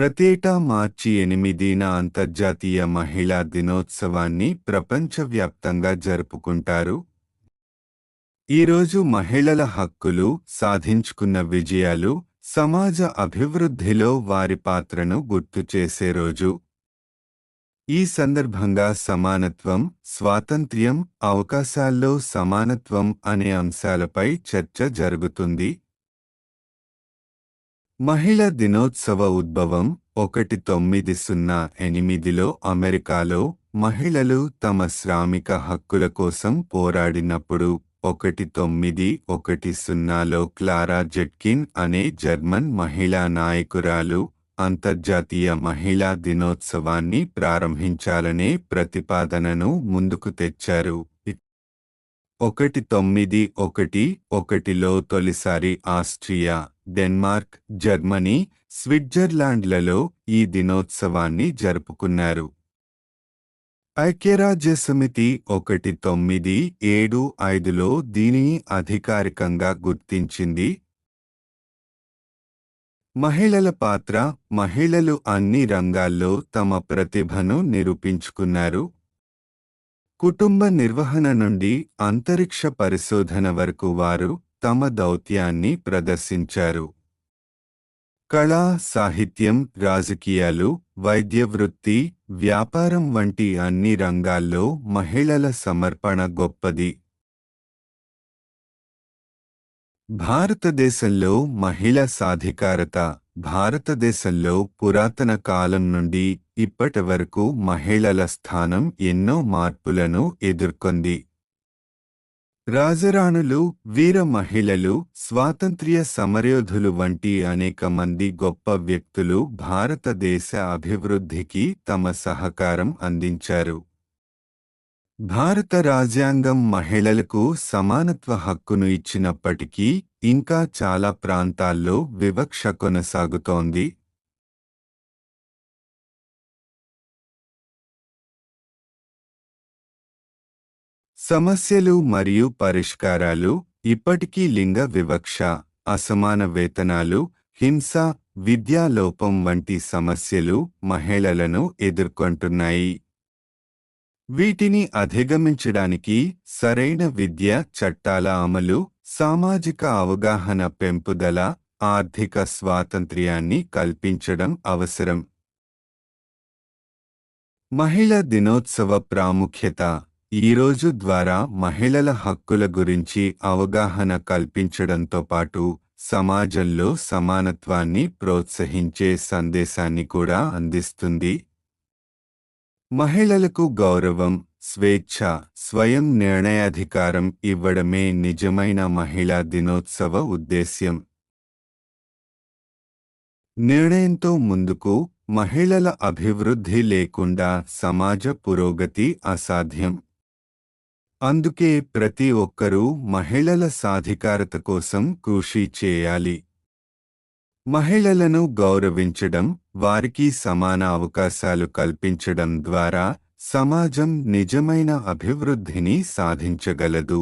ప్రతేటా మార్చి ఎనిమిదిన అంతర్జాతీయ మహిళా దినోత్సవాన్ని ప్రపంచవ్యాప్తంగా జరుపుకుంటారు. ఈరోజు మహిళల హక్కులు సాధించుకున్న విజయాలు సమాజ అభివృద్ధిలో వారి పాత్రను గుర్తు చేసే రోజు. ఈ సందర్భంగా సమానత్వం స్వాతంత్ర్యం అవకాశాల్లో సమానత్వం అనే అంశాలపై చర్చ జరుగుతుంది. మహిళా దినోత్సవ ఉద్భవం ఒకటి తొమ్మిది సున్నా ఎనిమిదిలో అమెరికాలో మహిళలు తమ శ్రామిక హక్కుల కోసం పోరాడినప్పుడు ఒకటి తొమ్మిది ఒకటి సున్నాలో క్లారా జెట్కిన్ అనే జర్మన్ మహిళా నాయకురాలు అంతర్జాతీయ మహిళా దినోత్సవాన్ని ప్రారంభించాలనే ప్రతిపాదనను ముందుకు తెచ్చారు. ఒకటి తొమ్మిది ఒకటి ఒకటిలో తొలిసారి ఆస్ట్రియా డెన్మార్క్ జర్మనీ స్విట్జర్లాండ్లలో ఈ దినోత్సవాన్ని జరుపుకున్నారు. ఐక్యరాజ్యసమితి ఒకటి తొమ్మిది ఏడు ఐదులో దీనిని అధికారికంగా గుర్తించింది. మహిళల పాత్ర మహిళలు అన్ని రంగాల్లో తమ ప్రతిభను నిరూపించుకున్నారు. కుటుంబ నిర్వహణ నుండి అంతరిక్ష పరిశోధన వరకు వారు తమ దౌత్యాన్ని ప్రదర్శించారు. కళా సాహిత్యం రాజకీయాలు వైద్య వృత్తి వ్యాపారం వంటి అన్ని రంగాల్లో మహిళల సమర్పణ గొప్పది. భారతదేశంలో మహిళ సాధికారత భారతదేశంలో పురాతన కాలం నుండి ఇప్పటి వరకు మహిళల స్థానం ఎన్నో మార్పులను ఎదుర్కొంది. రాజరాణులు వీర మహిళలు స్వాతంత్ర్య సమరయోధులు వంటి అనేక మంది గొప్ప వ్యక్తులు భారతదేశ అభివృద్ధికి తమ సహకారం అందించారు. భారత రాజ్యాంగం మహిళలకు సమానత్వ హక్కును ఇచ్చినప్పటికీ ఇంకా చాలా ప్రాంతాల్లో వివక్ష కొనసాగుతోంది. సమస్యలు మరియు పరిష్కారాలు ఇప్పటికీ లింగ వివక్ష అసమాన వేతనాలు హింస విద్యాలోపం వంటి సమస్యలు మహిళలను ఎదుర్కొంటున్నాయి. వీటిని అధిగమించడానికి సరైన విద్య చట్టాల అమలు సామాజిక అవగాహన పెంపుదల ఆర్థిక స్వాతంత్ర్యాన్ని కల్పించడం అవసరం. మహిళ దినోత్సవ ప్రాముఖ్యత ఈరోజు ద్వారా మహిళల హక్కుల గురించి అవగాహన కల్పించడంతో పాటు సమాజంలో సమానత్వాన్ని ప్రోత్సహించే సందేశాన్ని కూడా అందిస్తుంది. మహిళలకు గౌరవం స్వేచ్ఛ స్వయం నిర్ణయాధికారం ఇవ్వడమే నిజమైన మహిళా దినోత్సవ ఉద్దేశ్యం. నిర్ణయంతో ముందుకు మహిళల అభివృద్ధి లేకుండా సమాజ పురోగతి అసాధ్యం. అందుకే ప్రతి ఒక్కరూ మహిళల సాధికారత కోసం కృషి చేయాలి. మహిళలను గౌరవించడం వారికి సమాన అవకాశాలు కల్పించడం ద్వారా సమాజం నిజమైన అభివృద్ధిని సాధించగలదు.